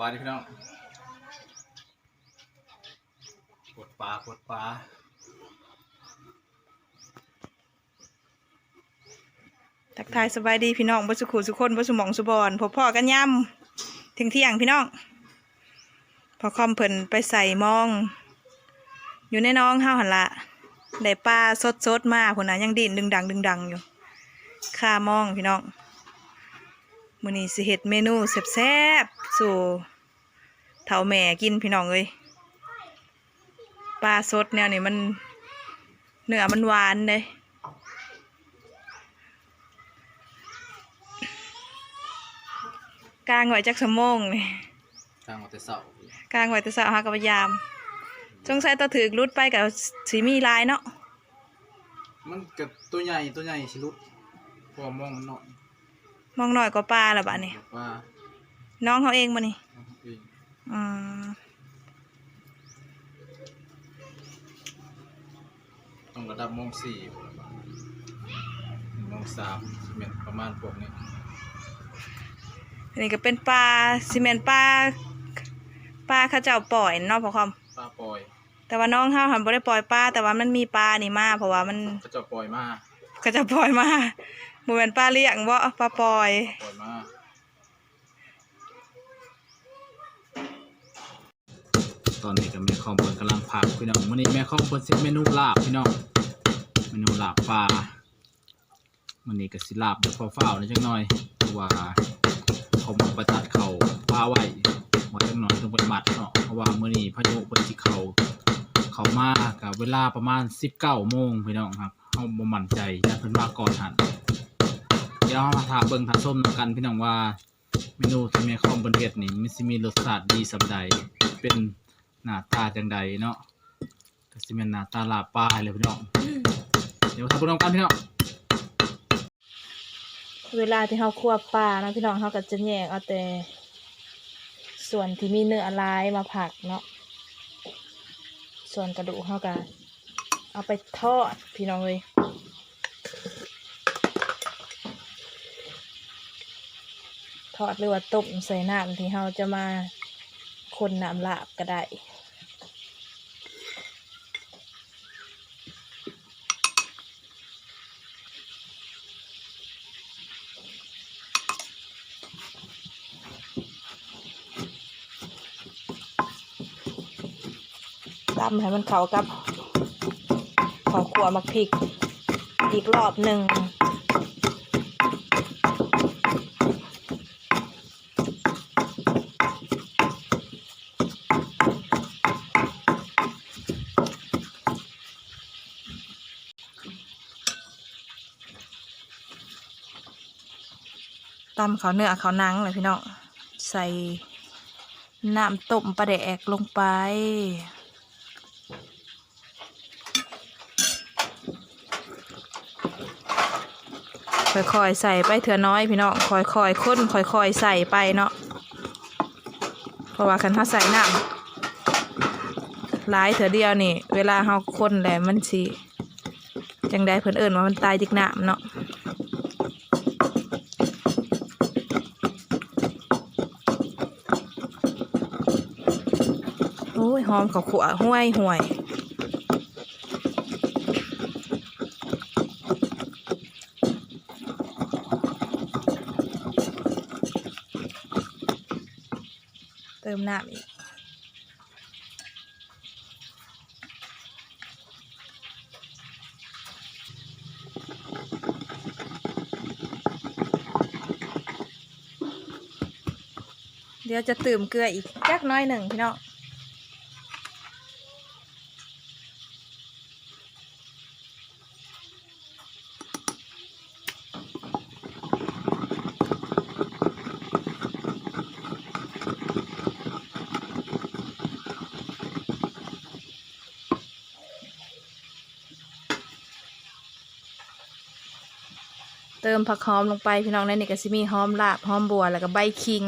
วัสดีพี่น้องปวดปลาปวดปลาทักทายสบายดีพี่น้องบ่สุขุสุคนบ่สุหมองสุบอนพบพ่อกันย่ำถึงเที่ยงพี่น้อง พอคอมเพิ่นไปใส่มอง อยู่ในน้องห้าหันละได้ปลาสดสดๆมาพุ่นน่ะยังดินดึงดังดึงดังอยู่ค่ามองพี่น้อง มื้อนี้สิเฮ็ดเมนูแซ่บๆสู่เฒ่าแม่กินพี่น้องเอ้ยปลาสดแนวนี้มันเนื้อมันหวานเด้กลางไว้จักสมงนี่ทางออกแต่เสากลางไว้แต่สาวหากบพยายามสงสัยตัวถือรุดไปกับสีมีลายเนาะมันกับตัวใหญ่ตัวใหญ่ชิลุดพอมองมันหน่อย มองหน่อยกว่าปลาละบาดนี่บอกว่าน้องเขาเองมานี่เอาเองอืมต้องระดับมองสี่มองสามเมตรประมาณพวกนี้อันนี้ก็เป็นปลาซีเมนต์ปลาปลาเข้าเจ้าปล่อยเนาะพอความปลาปล่อย แต่ว่าน้องเขาหันบ่ได้ปล่อยปลาแต่ว่ามันมีปลานี่มาเพราะว่ามันเขาจะปล่อยมา เขาเจะปล่อยมาบ่แม่นปลาเลี้ยงบ่ปลาปล่อย ปล่อยมาตอนนี้ก็แม่คอมเปิดกำลังผักพี่น้องวันนี้แม่คอมเปิดเซตเมนูลาบพี่น้องเมนูลาบปลาวันนี้ก็สิลาบแบบเฝ้าๆนิดจังหน่อยเพราะว่าเขามาไปตัดเขาปลาไว้ไว้จังหน่อยต้องไปมัดเนาะเพราะว่ามื้อนี้พายุเปิดสิเขาเขามากกับเวลาประมาณ19โมงพี่น้องครับ เฮาบ่มั่นใจอย่าเพิ่นมาก่อนหันเดี๋ยวเฮามาถาเบิ่งถาส้มนำกันพี่น้องว่าเมนูที่แม่คอมเพิ่นเฮ็ดนี่มันสิมีรสชาติดีสำใดเป็นหน้าตาจังใดเนาะก็สิเป็นหน้าตาลาบปลาเลยพี่น้องเดี๋ยวทำพร้อมกันพี่น้องเวลาที่เขาคั่วปลาเนาะพี่น้องเขาก็จะแยกเอาแต่ ส่วนที่มีเนื้อลายมาผักเนาะส่วนกระดูกเขาก็ เอาไปทอดพี่น้องเลยทอดหรือว่าต้มใส่น้ำที่เขาจะมาคนน้ำลาบก็ได้ตำให้มันเข้ากับ ขวขัวมักพริก อีกรอบหนึ่งตำเขาเนื้อเขาหนังเลยพี่น้อง ใส่น้ำต้มปลาแดกลงไป ค่อยๆใส่ไปเถื่อน้อยพี่น้องค่อยๆค้นค่อยๆใส่ไปเนาะเพราะว่าคันเขาใส่น้ำหลายเถื่อเดียวนี่ เวลาเขาค้นแหละมันสิจังได้เพิ่นเอิญว่ามันตายจิกน้ำเนาะโอ้ยหอมข้าวขัวห้วยห่วยเติมน้ำอีกเดี๋ยวจะเติมเกลืออีกจักน้อยหนึ่งพี่น้อง เติมผักหอมลงไปพี่น้องในนี่ก็สิมีหอมลาบหอมบัวแล้วก็ใบขิง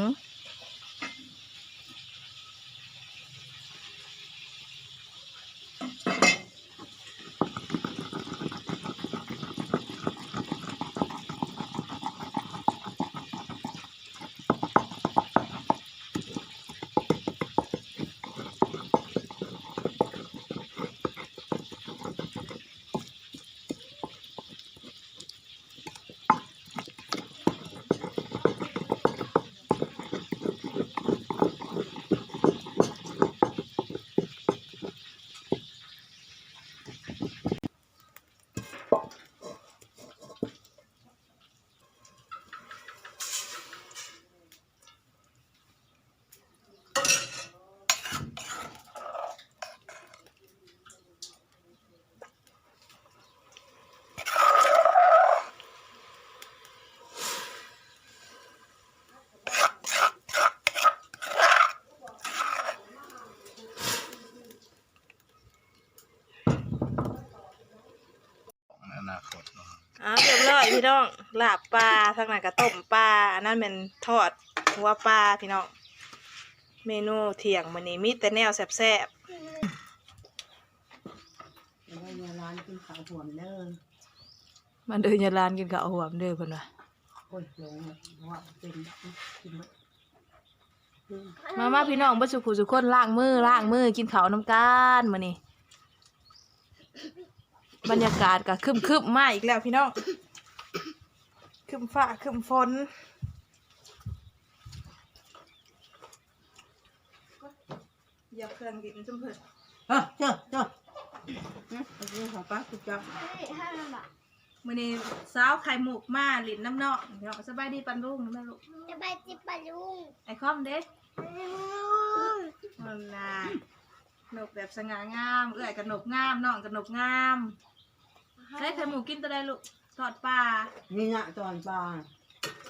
เพี่น้องลาบปลาทางนั้นก็ต้มปลาอันนั้นเป็นทอดหัวปลาพี่น้อง เมนูเที่ยงมื้อนี้มีแต่แนวแซ่บเดี๋ยวได้เงินร้านกินข้าวหวมเด้อๆมันเดินยาลานกินกับเอาหวมเด้อเพิ่นว่าโอ้ยลงว่าเป็นกินหมดมามาพี่น้องบ่สุขุสุคนล้างมือล้างมือกินข้าวน้ำกันมื้อนี้ บรรยากาศก็ครึมๆมาอีกแล้วพี่น้อง ครึมฟ้าครึมฝนอย่าเครื่องดินซุ่มเพิ่นเฮ้ยเจ้าเจ้าเนี่ยไปกินข้าวปลาคุณจับมื้อนี้สาวไข่หมกมาลิ้นน้ำเนาะพี่น้องสบายดีปันลุงนะแม่ลูกจะไปจิบปลาลุงไอ้คอมเด้มันน่ะหนกแบบสง่างามเอื้อยกับหนกงามน้องกับหนกงามได้ไข่หมูกินตัวใดลูก ทอดปลานี่นะตอนปลา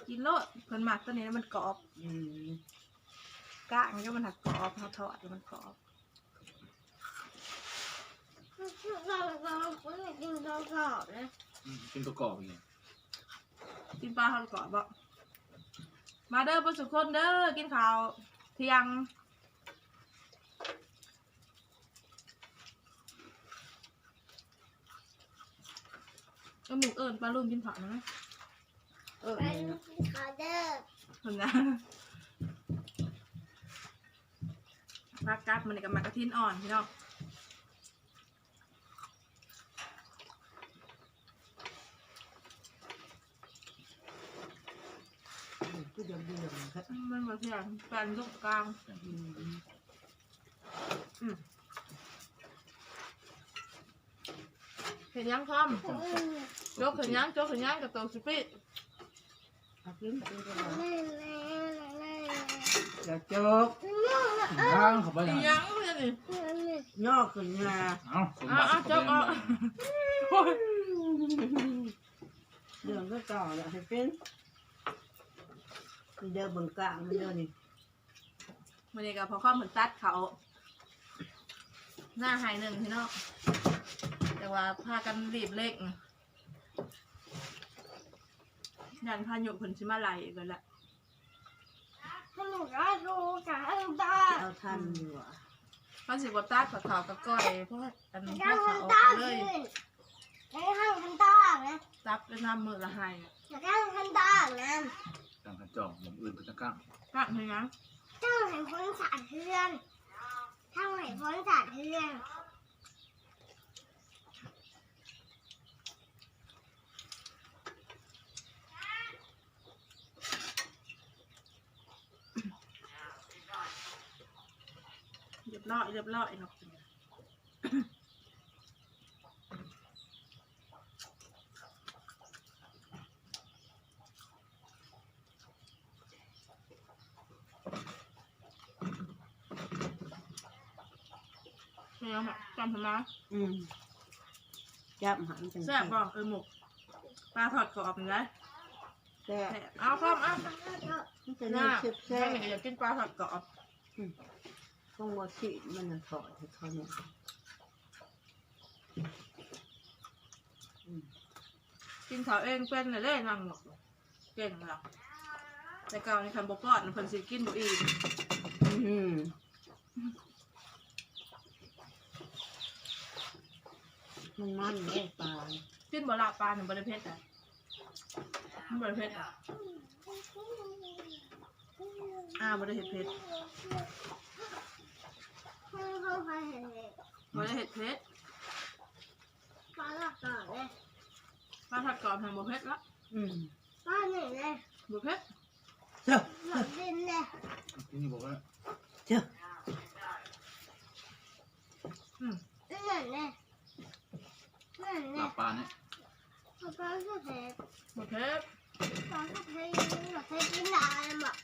กินโลดเพิ่นมักตัวนี้แล้วมันกรอบอืมกะมันก็มันหักกรอบเขาทอดแล้วมันกรอบเราเราเรากินเรากรอบนะอืมกินประกอบอีกกินปลาทอดกรอบบ่มาเด้อบ่สุกคนเด้อกินข้าวเที่ยง เอาหมูเอิญปลาลุงกินผักนะเออไปลูกกินข้าวเด้อคนนะพักกัดมันนี่กับมากระทินอ่อนพี่น้องกูเดือดเดือดครับมันมาเที่ยงแปนลูกกลางอืม อืมเห็นยังพร้อมยกเห็นยังยกเห็นยังกับตัวสปีดเอากินกินกันแม่แม่แม่อย่าจกย่างเข้าไปเห็นนะยังเพื่อนนี่ย่อขึ้นมาเอ้าสมอะบัติอะเข้าจไปกเอานะโอ้ยเรื่องก็ต่ออย่าให้เป็นเดี๋ยวบนกลางเดี๋ยวนี้มันนี่กับพอข้อมเหมือนตัดเขาหน้าหายหนึ่งพี่น้อง แต่ว่าพากันรีบเล็กยันพายุผลชิมาไหลอีกแล้วแหละขนมราดูกับอันตาเอาทันอยู่อะมันสิบตัดกับเขากับก้อยเพราะว่าอันนี้ข้าเขางเขาอันออกตาไปเลยให้ข้างอันตานะตับแล้วน้ำมือละหายอย่าข้างอันตานะต่างกันจองอย่างอื่นเป็นตะกั้งกัดเห็นยังเจ้าให้พ้นสาดเพื่อนเจ้าให้พ้นสาดเพื่อน รียบร้อยเรียบร้อยเนาะเป็นยังไงจำทำไมอืมจับหันจังแซ่บบ่เออหมกปลาทอดกรอบอยู่เลยแซ่บแซ่บเอาครับเอามันจะหน่าน้าแซ่บแซ่แซ่บบอยากกินปลาทอดกรอบ ต้องว่าสิมันน่ะถอดให้เขาเนี่ยอืมกินเขาวเองเป็นเลยเด้นั่งหมกเก่งแล้วแต่เก่าในคันบกอดเพิ่นสิกินบ่อีกอืมมันมันได้ปลากินบ่ละปลาหนึ่งบ่ได้เผ็ดอะมันบ่ได้เผ็ดอะอ่าบ่ได้เห็ดเผ็ด เขาเขาไปเห็นเลยบ่ได้เห็ดเผ็ดปลาหลักก่อนเลยปลาทอดกรอบทางบ่เผ็ดละอืมปลาหนึ่งเลยบ่เผ็ดเจ้าหลับดินเลย ที่นี่บอกว่าเจ้า อืม หนึ่งเลยหนึ่งเล ลาย บปลาเนี่ย ปลาก็เผ็ด บ่เผ็ด ปลาก็เผ็ดปลาเผ็ดกินได้หมด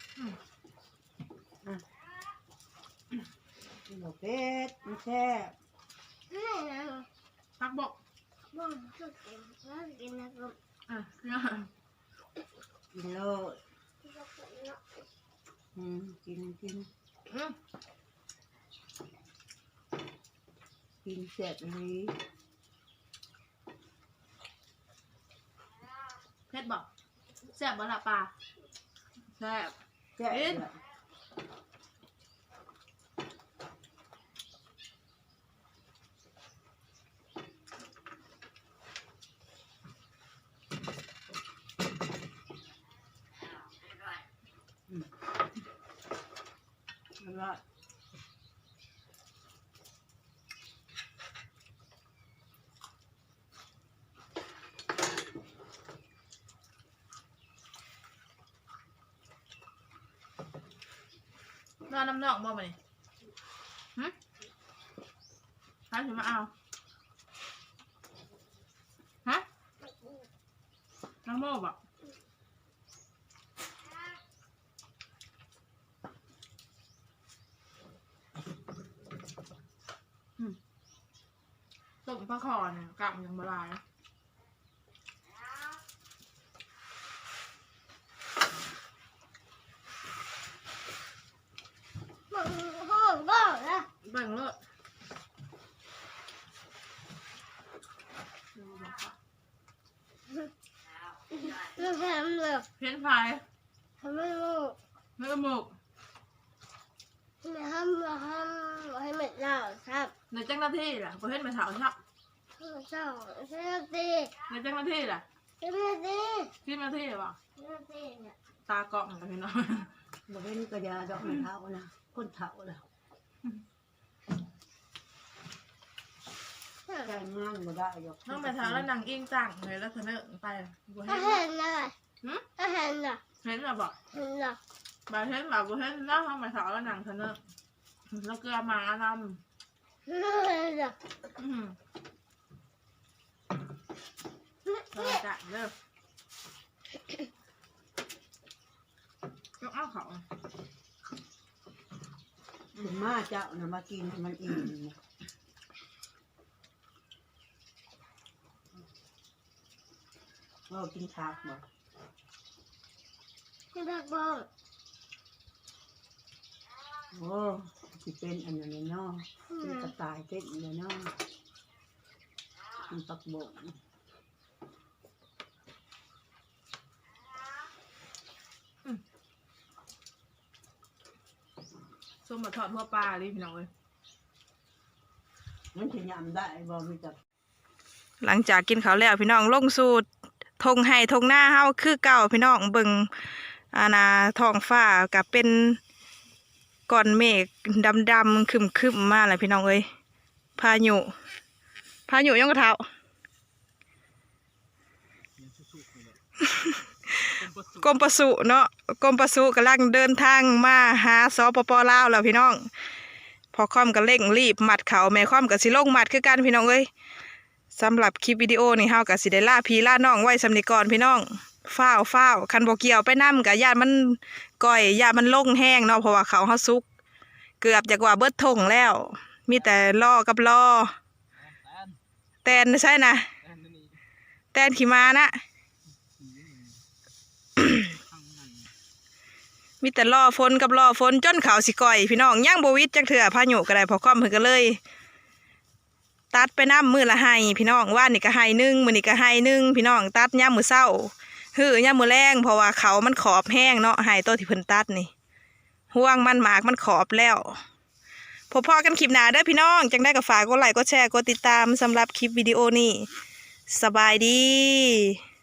หมูเป็ดมันแซ่บ หนึ่งเลย พักบก บ้องก็กินแล้วกินแล้วก็ อะเนี่ย กินโลด อืมกินกินอืมกินเสร็จนี้เผ็ดดบอกแซ่บบ่ละปลาแซ่บแก่เลยอร่อยนอนน้ำนอกบ่มาเนี่ยหึใครถึงมาเอาฮะน้ำโม่บ่ ปลาคอนกลับยังบลายแบ่งเลยเพี้ยนไฟไม่กระหมกให้เหม็นเจ้าหน้าที่ล่ะประเภทมาเถาชับ ในเจ้าหน้าที่ล่ะที่หน้าที่ป่ะตากล่องกับพี่น้องบอกว่านี่ก็ยาดอกไม้เท้านะคนเท้าแล้วใจงานบ่ได้หรอกน้องไปเถาแล้วนางอิงจังเลยแล้วเสนอไปบ่เห็นเห็นเลยหึเห็นน่ะเห็นหรอบอกเห็นน่ะบ่เห็นบ่บ่เห็นแล้วน้องไปเถาแล้วนางเสนอแล้วเกลือมานำเห็นน่ะอืม เราจะเริ่มยกเอาเขาถึงมาเจ้านะมากินให้มันอิ่มนะเรากินชากบ่ที่พักบ้องโอ้ที่เป็นอันนั้นเลยเนาะเป็นกระต่ายเต้นเลยเนาะกินปักบก ส้มมาทอดทั่วปลาเลยพี่น้องเลยมันจะยำได้บ่มีแต่หลังจากกินข้าวแล้วพี่น้องลงสู่ทงไห้ทงหน้าเฮาคือเก่าพี่น้องเบิ่งอาณาท้องฟ้ากับเป็นก้อนเมฆดำๆคึมๆมาเลยพี่น้องเอ้ยพายุพายุยังกระเท้า กรมปศุเนาะกรมปศุกำลังเดินทางมาหาสปปลาวแล้วพี่น้อง พอค่อมก็เร่งรีบมัดเขาแม่ค่อมกับสิลงมัดคือกันพี่น้องเอ้ยสำหรับคลิปวิดีโอนี้เฮากับสิได้ล่าพีล่าน้องไว้สำนิก่อนพี่น้องฟ้าวฟ้าวคันบ่เกี่ยวไปนํกับญาติมันก่อยญาติมันลงแห้งเนาะเพราะว่าเขาเฮาสุก เกือบจะกว่าเบิดทงแล้ว มีแต่ล่อกับล่อแตนใช่นะแตนขี่มานะ มีแต่ล่อฝนกับล่อฝนจนเขาสิก่อย พี่น้องย่างบวิดจักเถื่อพายุก็ได้พอความเพิ่นก็เลย ตัดไปน้ำมือละไห้พี่น้องว่านนี่ก็ไห้หนึ่งมือนี่ก็ไห้หนึ่งพี่น้องตัดย่ามมือเศร้าหือย่ามมือแรงเพราะว่าเขามันขอบแห้งเนาะไห้ตัวที่เพิ่นตัดนี่ห่วงมันหมากมันขอบแล้วพอพอกันคลิปหนาเด้อพี่น้องจังได้ก็ฝากกดไลค์กดแชร์กดติดตามสำหรับคลิปวิดีโอนี้สบายดี